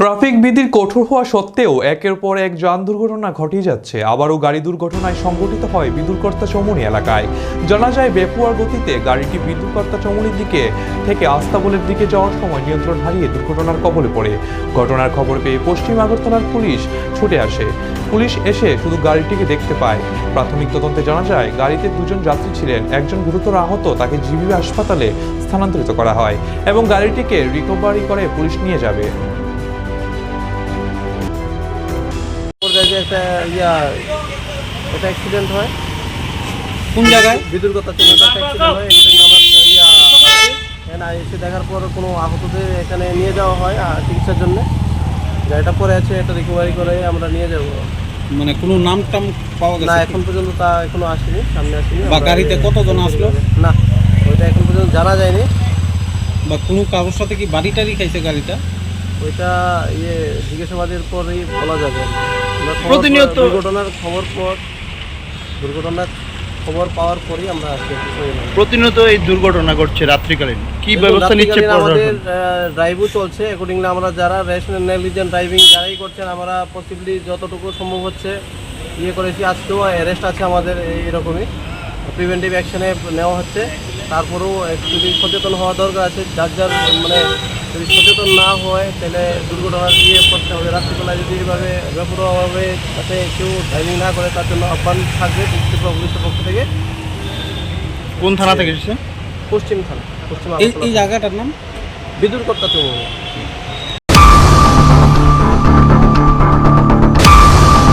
Traffic বিধির কঠোর হওয়া সত্ত্বেও একের পর এক যান দুর্ঘটনা ঘটিয়ে যাচ্ছে। আবারও গাড়ি দুর্ঘটনায় সংঘটিত হয় বিদুরকর্তা চমুনি এলাকায়। জানা যায়, বেপুয়ার গতিতে গাড়িটি বিদুরকর্তা চমুনির দিকে থেকে আস্তাবলের দিকে যাওয়ার সময় নিয়ন্ত্রণ হারিয়ে দুর্ঘটনার কবলে পড়ে। ঘটনার খবর পেয়ে পশ্চিম আগরতলার পুলিশ ছুটে আসে। পুলিশ এসে শুধু গাড়িটিকে দেখতে পায়। প্রাথমিক তদন্তে জানা যায়, গাড়িতে দুজন যাত্রী ছিলেন। একজন গুরুতর আহত, তাকে জিবি হাসপাতালে স্থানান্তরিত করা হয় এবং গাড়িটিকে রিকভারি করে পুলিশ নিয়ে যাবে। একটা ইয়া একটা অ্যাক্সিডেন্ট হয়। কোন জায়গায়? বিদুর্গতা চিহ্ন একটা অ্যাক্সিডেন্ট হয় আমার ইয়া এখানে এসে দেখার পর কোনো আহতদের এখানে নিয়ে যাওয়া হয় আহ, চিকিৎসার জন্য। গাড়িটা পরে আছে এটা রিকভারি করে আমরা নিয়ে যাব। মানে কোনো নাম টাম পাওয়া না এখন পর্যন্ত তা এখনও আসেনি সামনে আসেনি। বা গাড়িতে কতজন আসলো? না ওইটা এখন পর্যন্ত জানা যায়নি। বা কোনো কারোর সাথে কি বাড়ি টাড়ি খাইছে গাড়িটা? ওইটা ইয়ে জিজ্ঞাসাবাদের পরেই বলা যাবে। প্রতিনিয়ত- দুর্ঘটনার খবর পর দুর্ঘটনার খবর পাওয়ার পরেই আমরা আজকে প্রতিনিয়ত এই দুর্ঘটনা ঘটছে রাত্রিকালীন। কি ব্যবস্থা নিচ্ছে আমাদের ড্রাইভও চলছে। অ্যাকর্ডিংলি আমরা যারা রেশনাল নেগলিজেন্ট ড্রাইভিং যারাই করছেন আমরা পসিবলি যতটুকু সম্ভব হচ্ছে ইয়ে করেছি। আজকেও অ্যারেস্ট আছে আমাদের এইরকমই প্রিভেন্টিভ অ্যাকশনে নেওয়া হচ্ছে। তারপরেও যদি সচেতন হওয়া দরকার আছে। যার যার মানে যদি সচেতন না হয় তাহলে দুর্ঘটনা দিয়ে করতে হবে রাত্রিবেলায় যদি এইভাবে বেপরোয়াভাবে যাতে কেউ ড্রাইভিং না করে তার জন্য আহ্বান থাকবে পুলিশের পক্ষ থেকে। কোন থানা থেকে এসেছে? পশ্চিম থানা পশ্চিম এই এই জায়গাটার নাম? বিদ্যুৎ কর্তা চৌমুহনী।